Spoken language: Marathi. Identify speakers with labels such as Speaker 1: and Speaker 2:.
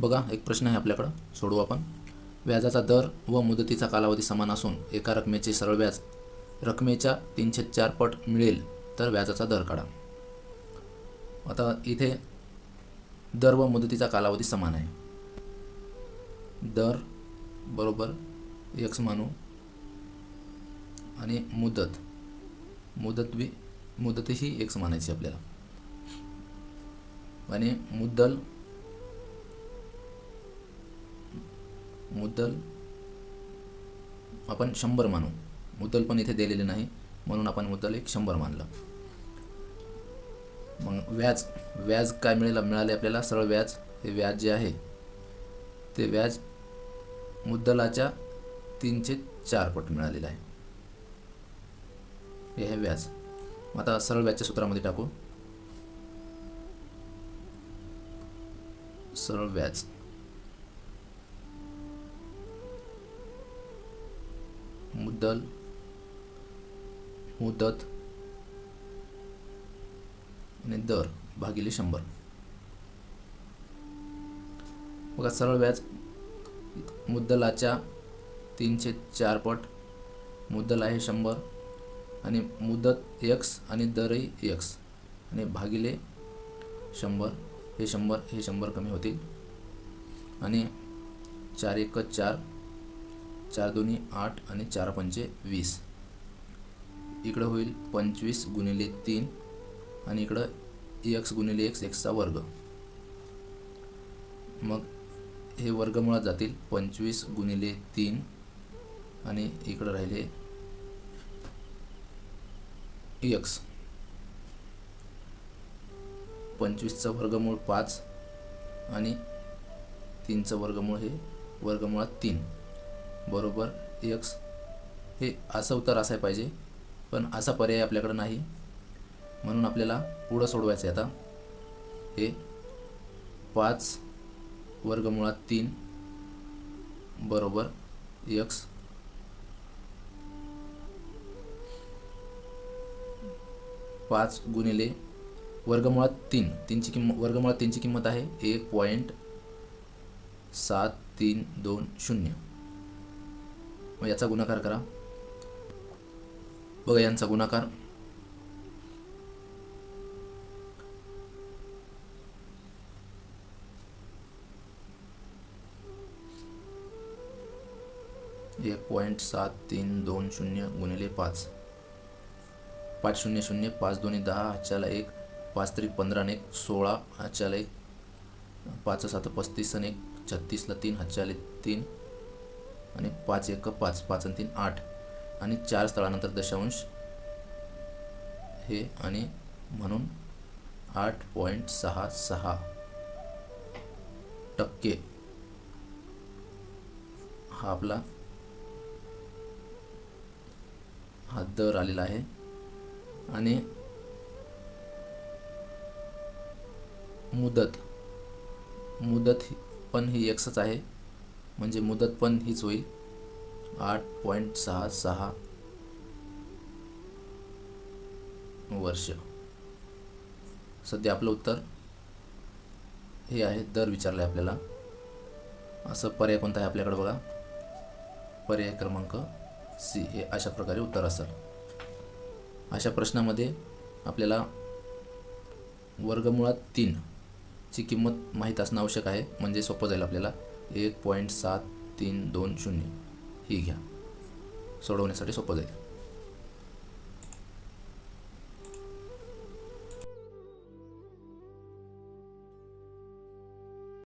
Speaker 1: बघा एक प्रश्न आहे आपल्याकडं. सोडवू आपण. व्याजाचा दर व मुदतीचा कालावधी समान असून एका रकमेचे सरळ व्याज रकमेच्या तीनशे चार पट मिळेल तर व्याजाचा दर काढा. आता इथे दर व मुदतीचा कालावधी समान आहे. दर बरोबर एक्स मानू आणि मुदत. मुदत बी मुदतही एक्स मानायची आपल्याला. आणि मुद्दल मुद्दल आपण शंभर मानू. मुद्दल पण इथे दिलेले नाही म्हणून आपण मुद्दल एक शंभर मानलं. मग व्याज व्याज काय मिळेल मिळाले आपल्याला? सरळ व्याज. हे व्याज जे आहे ते व्याज मुद्दलाच्या तीनशे चार पट मिळालेलं आहे. हे आहे व्याज. मग आता सरळ व्याजच्या सूत्रामध्ये टाकू. सरळ व्याज. मुद्दल मुदत आणि दर भागिले शंभर. बघा सरळ व्याज मुद्दलाच्या तीनशे चार पट मुद्दल आहे शंभर आणि मुदत एक्स आणि दरही एक्स आणि भागिले शंभर हे शंभर हे शंभर कमी होतील. आणि चार एक चार चार दोन्ही आठ आणि चार पंचे वीस. इकडं होईल पंचवीस गुणिले तीन आणि इकडं एक्स गुणिले एक्स एक्सचा वर्ग. मग हे वर्गमुळात जातील पंचवीस गुणिले तीन आणि इकडं राहिले एक्स. पंचवीसचं वर्गमूळ पाच आणि तीनचं वर्गमूळ हे वर्गमुळात तीन. बरोबर एक्स हे असं उत्तर असायला पाहिजे पण असा पर्याय आपल्याकडं नाही. म्हणून आपल्याला पुढं सोडवायचं आहे आता. हे पाच वर्गमुळात तीन. बरोबर एक्स पाच गुणिले वर्गमुळात तीन. तीनची किंमत वर्गमुळात तीनची किंमत आहे एक पॉईंट सात तीन दोन शून्य. मग याचा गुणाकार करा. बघा यांचा गुणाकार. एक पॉईंट सात तीन दोन शून्य गुणिले पाच. पाच शून्य शून्य पाच दोन्ही दहा हाच्याला एक. पाच तरी पंधरा आणि एक सोळा हाच्याला एक. पाच सात पस्तीस आणि एक छत्तीसला तीन हाच्याला तीन. आणि पाच एक पाच पाच आणि तीन आठ. आणि चार स्थळानंतर दशांश. हे आणि म्हणून आठ पॉईंट सहा सहा टक्के. हा आपला हा दर आलेला आहे. आणि मुदत. मुदत ही पण ही एक्सच आहे. म्हणजे मुदत पण हीच होईल. आठ पॉईंट सहा सहा वर्ष. सध्या आपलं उत्तर हे आहे दर विचारलं आहे आपल्याला. असं पर्याय कोणता आहे आपल्याकडे बघा. पर्याय क्रमांक सी. हे अशा प्रकारे उत्तर असेल. अशा प्रश्नामध्ये आपल्याला वर्गमुळात तीन ची किंमत माहीत असणं आवश्यक आहे. म्हणजे सोपं जाईल आपल्याला. एक पॉईंट सात तीन दोन शून्य. ही घ्या. सोडवण्यासाठी सोपं जाईल.